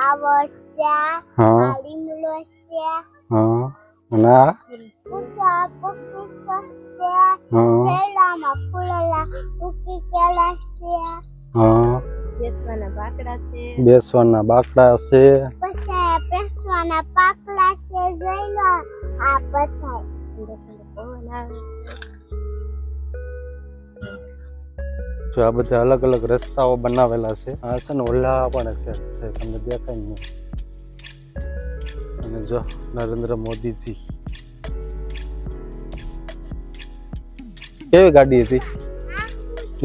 આવડ છે હા. આ લીમડો છે હા. અને આ? પૂજા પૂકી છે કેળામાં ફૂલેલા પૂકી કેળા છે હા. બેસવાના બાકડા છે. બેસવાના બાકડા છે. પછી પેસવાના પાકલા છે જોઈ લો. આ બધા પવન આવે જો આ બધા અલગ અલગ રસ્તાઓ બનાવેલા છે. આ છે ને ઓલા પણ છે, જે તમને દેખાય નહીં અને જો, નરેન્દ્ર મોદીજી. કેવી ગાડી હતી?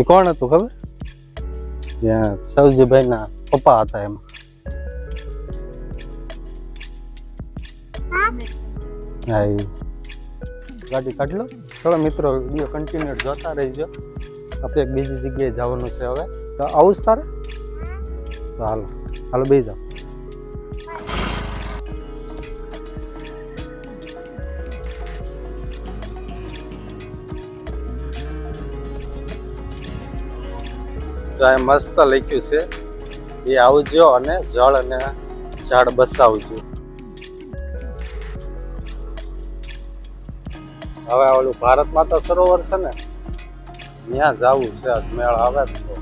કોણ હતું ખબર? ત્યાં સૌજીભાઈ ના પપ્પા હતા એમાં. ગાડી કાઢ લો. ચલો મિત્રો, વીડિયો કન્ટિન્યુ જોતા રહીજો. આપણે એક બીજી જગ્યાએ જવાનું છે હવે. તો આવું જ તારે? તો હાલો હાલો બે જાઓ. તો આ મસ્ત લખ્યું છે, એ આવજો અને જળ અને ઝાડ બસાવજો. હવે ઓલું ભારત માતા સરોવર છે ને ત્યાં જવું છે મેળ આવે તો.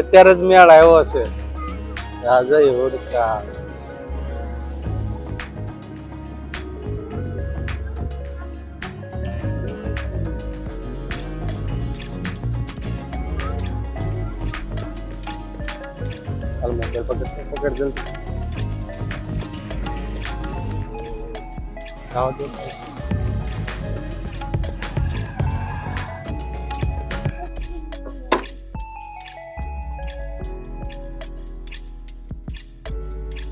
અત્યારે જ મેળ આવ્યો છે. હાલ મોબાઈલ પકડ પકડ જલ્દી. તો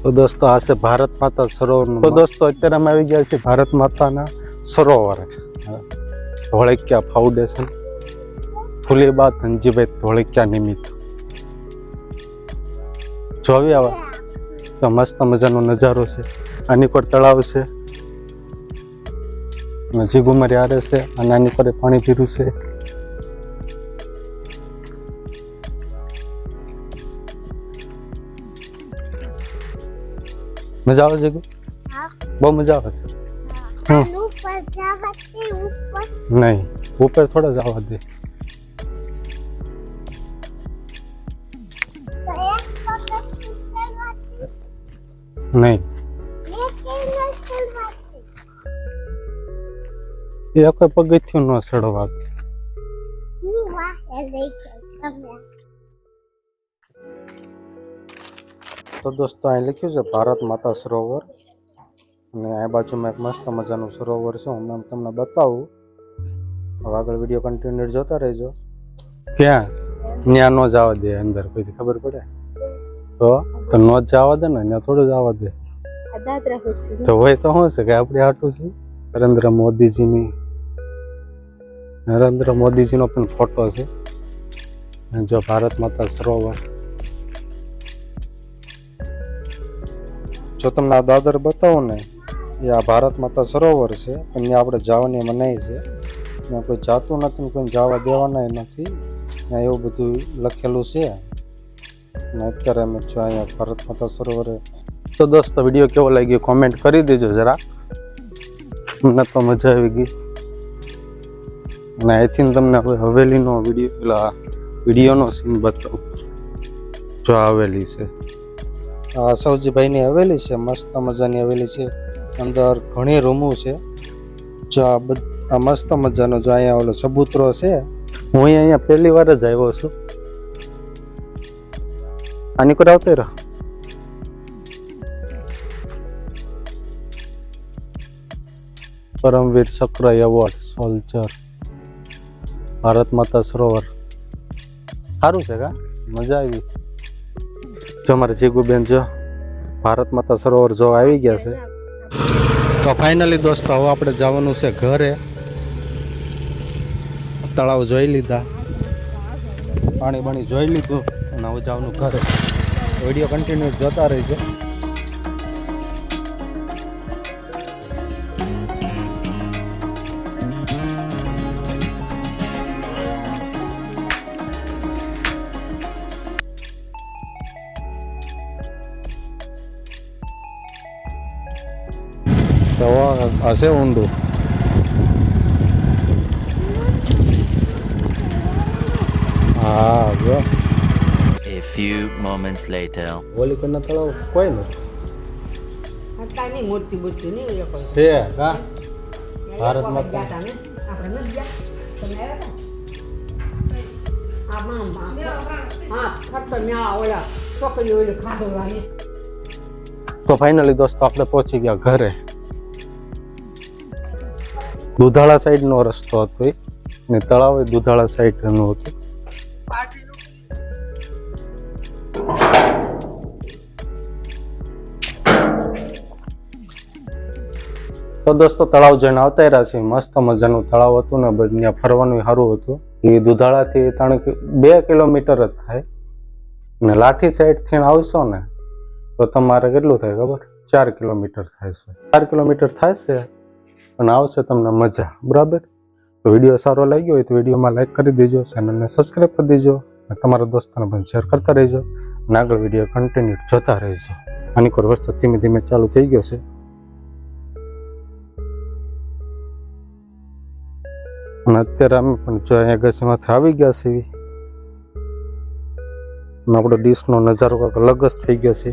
તો દોસ્તો, આ છે ભારત માતા સરોવર તો દોસ્તો, અત્યારે અમે આવી ગયા છીએ ભારત માતાના સરોવર. ધોળકિયા ફાઉન્ડેશન. ફુલેબા ધનજીભાઈ ધોળકિયા નિમિત્ત. જોવી આવા તો મસ્ત મજાનો નજારો છે. આની પર તળાવ છે. અને જીગુમારી આરે છે અને આની પર પાણી પીરું છે. મજા આવે છે હા. બહુ મજા આવે છે. હમ. આનું ઉપર જવાથી ઉપર. નહીં ઉપર થોડા જવા દે. તો એક પગ સુસલવાથી નહીં. એક એનો સલવાથી એ કોઈ પગથિયું ન ચડવા દે. હું વાહે લઈ ગઈ તમે તો દોસ્તો અહીં લખ્યું છે ભારત માતા સરોવર. અને આ બાજુમાં એક મસ્ત મજાનું સરોવર છે હું હમણાં તમને બતાવું. હવે આગળ વીડિયો કન્ટિન્યુ જોતા રહેજો. ક્યાં? ત્યાં ન જવા દે અંદર કોઈ ખબર પડે? તો તો ન જ જવા દે ને ત્યાં થોડું જવા દે. આ દાદરા હોય છે તો હોય તો શું છે કે આપણે આટલું છે? નરેન્દ્ર મોદીજીની નરેન્દ્ર મોદીજીનો પણ ફોટો છે અને જો ભારત માતા સરોવર જો તમને આ દાદર બતાવું ને એ આ ભારત માતા સરોવર છે પણ ત્યાં આપણે જવાની મનાઈ છે ત્યાં કોઈ જાતું નથી ને કોઈ જવા દેવાના નથી ત્યાં એવું બધું લખેલું છે અને અત્યારે અમે જો અહીંયા ભારત માતા સરોવરે તો દોસ્તો વીડિયો કેવો લાગ્યો કોમેન્ટ કરી દેજો જરા મને તો મજા આવી ગઈ અને આઈથી તમને હવે હવેલીનો વીડિયો પેલા વિડીયોનો સીન બતાવું. જો હવેલી છે. આ સૌજીભાઈની હવેલી છે મસ્ત મજાની હવેલી છે. અંદર ઘણી રૂમો છે. જો આ બધા આ મસ્ત મજાનો જો અહીંયા ઓલો સબૂતરો છે. હું અહીંયા પહેલી વાર જ આવ્યો છું. આની કોઈ આવતે રહો. પરમવીર ચક્ર એવોર્ડ સોલ્જર ભારત માતા સરોવર. સારું છે કા? મજા આવી. જો મારે જીગુબેન જો ભારત માતા સરોવર જો આવી ગયા છે. તો ફાઇનલી દોસ્તો, હવે આપણે જવાનું છે ઘરે. તળાવ જોઈ લીધા. પાણી બાણી જોઈ લીધું અને હવે જવાનું ઘરે. વીડિયો કન્ટિન્યુ જોતા રહેજો. તો હશે ઊંડું હા જો A few moments later. ઓલી કોઈના તળાવ કોઈ નથી અત્યારની મોટી મોટી નહીં હોય કોઈ. છે કા ત્યાં ભારત એક વખત માતા. ગયા હતા ને? આપણે નથી ગયા? તમે આવ્યા હતા? આમાં. હા, ફક્ત ન્યા ઓલા છોકરી ઓલી ખાડવાની. તો ફાઇનલી દોસ્તો આપણે પહોંચી ગયા ઘરે દુધાળા સાઈડનો રસ્તો હતો એ. ને તળાવ એ દુધાળા સાઈડનું હતું. તો દોસ્તો, તળાવ જઈને આવતા રહ્યા છે મસ્ત મજાનું તળાવ હતું ને ત્યાં ફરવાનું સારું હતું. એ દુધાળાથી ત્રણ બે કિલોમીટર જ થાય. ને લાઠી સાઈડથી આવશો ને, તો તમારે કેટલું થાય ખબર? ચાર કિલોમીટર થાય છે. ચાર કિલોમીટર થાય છે? અને આવશે તમને મજા, બરાબર? તો વીડિયો સારો લાગ્યો હોય તો વિડીયોમાં લાઈક કરી દેજો ચેનલને સબસ્ક્રાઈબ કરી દેજો અને તમારા દોસ્તોને પણ શેર કરતા રહેજો અને આગળ વીડિયો કન્ટિન્યુ જોતા રહેજો. આની કોઈ વરસાદ ધીમે ધીમે ચાલુ થઈ ગયો છે. અને અત્યારે અમે પણ જો અહીંયા ગસીમાંથી આવી ગયા છીએ. આપણો ડીશનો નજારો કંઈક અલગ જ થઈ ગયો છે.